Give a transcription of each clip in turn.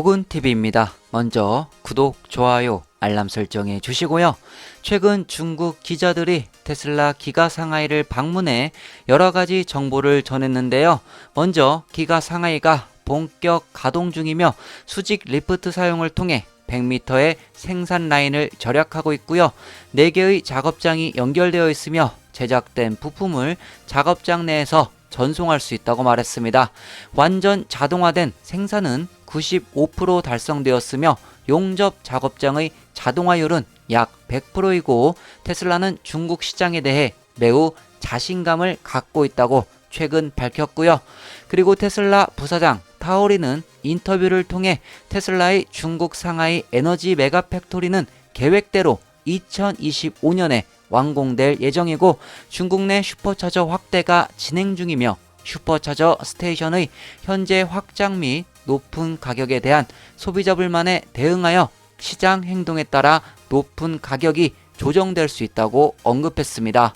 도군TV입니다. 먼저 구독, 좋아요, 알람 설정해 주시고요. 최근 중국 기자들이 테슬라 기가 상하이를 방문해 여러 가지 정보를 전했는데요. 먼저 기가 상하이가 본격 가동 중이며 수직 리프트 사용을 통해 100m의 생산 라인을 절약하고 있고요. 4개의 작업장이 연결되어 있으며 제작된 부품을 작업장 내에서 전송할 수 있다고 말했습니다. 완전 자동화된 생산은 95% 달성되었으며 용접 작업장의 자동화율은 약 100%이고 테슬라는 중국 시장에 대해 매우 자신감을 갖고 있다고 최근 밝혔고요. 그리고 테슬라 부사장 타오리는 인터뷰를 통해 테슬라의 중국 상하이 에너지 메가 팩토리는 계획대로 2025년에 완공될 예정이고 중국 내 슈퍼차저 확대가 진행 중이며 슈퍼차저 스테이션의 현재 확장 및 높은 가격에 대한 소비자 불만에 대응하여 시장 행동에 따라 높은 가격이 조정될 수 있다고 언급했습니다.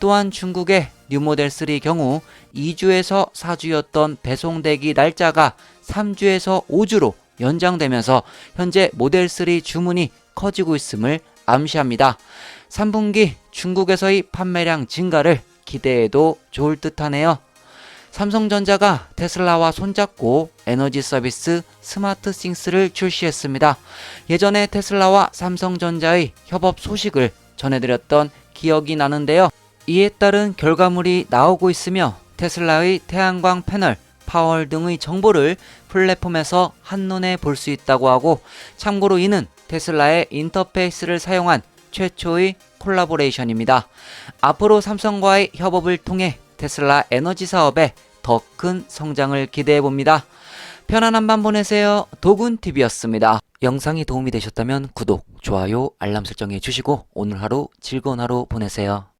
또한 중국의 뉴모델 3 경우 2주에서 4주였던 배송 대기 날짜가 3주에서 5주로 연장되면서 현재 모델 3 주문이 커지고 있음을 암시합니다. 3분기 중국에서의 판매량 증가를 기대해도 좋을 듯 하네요. 삼성전자가 테슬라와 손잡고 에너지 서비스 스마트 싱스를 출시했습니다. 예전에 테슬라와 삼성전자의 협업 소식을 전해드렸던 기억이 나는데요. 이에 따른 결과물이 나오고 있으며 테슬라의 태양광 패널, 파월 등의 정보를 플랫폼에서 한눈에 볼 수 있다고 하고 참고로 이는 테슬라의 인터페이스를 사용한 최초의 콜라보레이션입니다. 앞으로 삼성과의 협업을 통해 테슬라 에너지 사업에 더 큰 성장을 기대해 봅니다. 편안한 밤 보내세요. 도군TV였습니다. 영상이 도움이 되셨다면 구독, 좋아요, 알람 설정해 주시고 오늘 하루 즐거운 하루 보내세요.